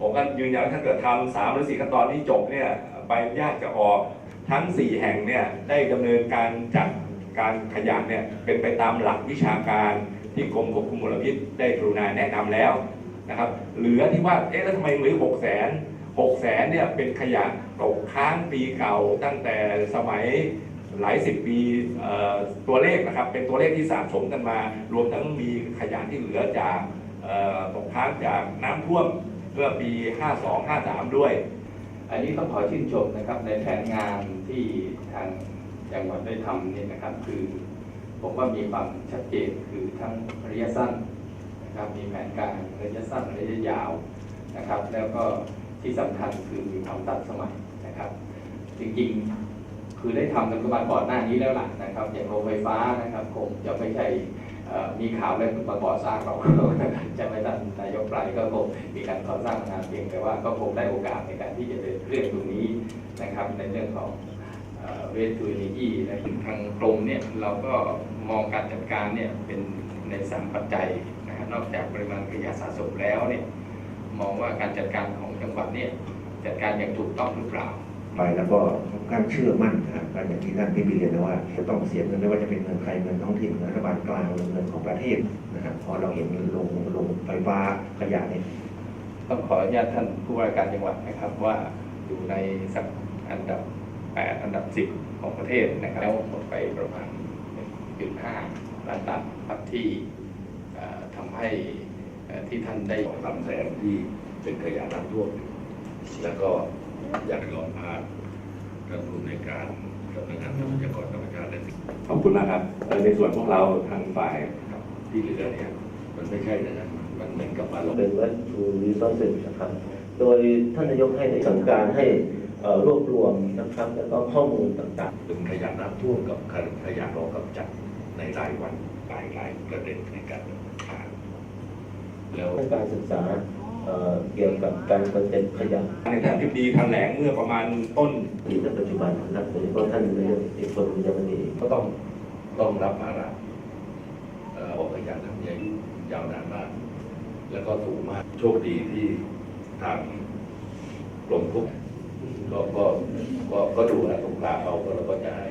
ผมก็ยืนยันว่าถ้าเกิดทำสามหรือสี่ขั้นตอนนี้จบเนี่ยใบอนุญาตจะออกทั้งสี่แห่งเนี่ยได้ดำเนินการจัดการขยะเนี่ยเป็นไปตามหลักวิชาการที่กรมควบคุมมลพิษได้กรุณาแนะนำแล้วนะครับเหลือที่ว่าเอ๊ะแล้วทำไมเหลือหกแสนหกแสนเนี่ยเป็นขยะตกค้างปีเก่าตั้งแต่สมัยหลายสิบปีตัวเลขนะครับเป็นตัวเลขที่สะสมกันมา รวมทั้งมีขยะที่เหลือจากตกค้างจากน้ำท่วม มื่อปี 52 53 ด้วย อันนี้ต้องขอชื่นชมนะครับในแผนงานที่ทางจังหวัดได้ทำนี่นะครับ คือผมว่ามีความชัดเจนคือทั้งระยะสั้นนะครับมีแผนการระยะสั้นระยะยาวนะครับ แล้วก็ที่สำคัญคือมีความทันสมัยนะครับ จริงๆคือได้ทำกันมาก่อนหน้านี้แล้วล่ะนะครับ อย่างโรงไฟฟ้านะครับคงจะไม่ใช่ มีข่าวเรื่องมาก่อสร้างเราจะไม่ท่านนายกไพรก็คงมีการก่อสร้างงานเพียงแต่ว่าก็คงได้โอกาสในการที่จะเดินเรื่องตรงนี้นะครับ ในเรื่องของเวททูเนจีนะทางกรมเนี่ยเราก็มองการจัดการเนี่ยเป็นในสามปัจจัยนะครับนอกจากปริมาณขยะสะสมแล้วเนี่ยมองว่าการจัดการของจังหวัดเนี่ยจัดการอย่างถูกต้องหรือเปล่า ไปแล้วก็การเชื่อมั่นนะครับอย่างที่ท่านพี่บีเรียนนะว่าจะต้องเสียเงินไม่ว่าจะเป็นเงินใครเงินท้องถิ่นรัฐบาลกลางหรือเงินของประเทศนะครับพราะเราเห็นลงลงไฟฟ้าขยะเนี่ยต้องขออนุญาตท่านผู้ว่าการจังหวัดนะครับว่าอยู่ในสักอันดับ 8 อันดับ 10 ของประเทศนะครับแล้วหมดไปประมาณ1.5ล้านตันครับที่ทำให้ที่ท่านได้สองสามแสนที่เป็นขยะน้ำท่วมแล้วก็ อยากร้อนพาท่านผู้ในวยการสำนักงานทรัพยากรธรรมชาติและสิ่งขอบคุณมากครับเอ่อในส่วนพวกเราทางฝ่ายครับที่เหลือเนี่ยมันไม่ใช่นะมันเหมือนกับว่าเราเป็นวัตถุรีซอสนะครับโดยท่านนายกให้สั่งการให้เอ่อรวบรวมนะครับแล้วก็ข้อมูลต่างๆเป็นขยะน้ำท่วมกับขยะรอกำจัดในรายวันหลายหลายประเด็นในการดำเนินการแล้วให้การศึกษา เอ่อเกี่ยวกับการกำจัดขยะในท่านทิบดีแถลงเมื่อประมาณต้นในปัจจุบันนะครับโดยเฉพาะท่านนายกเอกพลบุญยมณีก็ต้องต้องรับภาระเอ่อออกขยะทำใหญ่ยาวนานมาก แล้วก็สูงมากโชคดีที่ทางกรมควบก็ก็ก็ก็ดูแลสงขลาเขาก็เราก็จะให้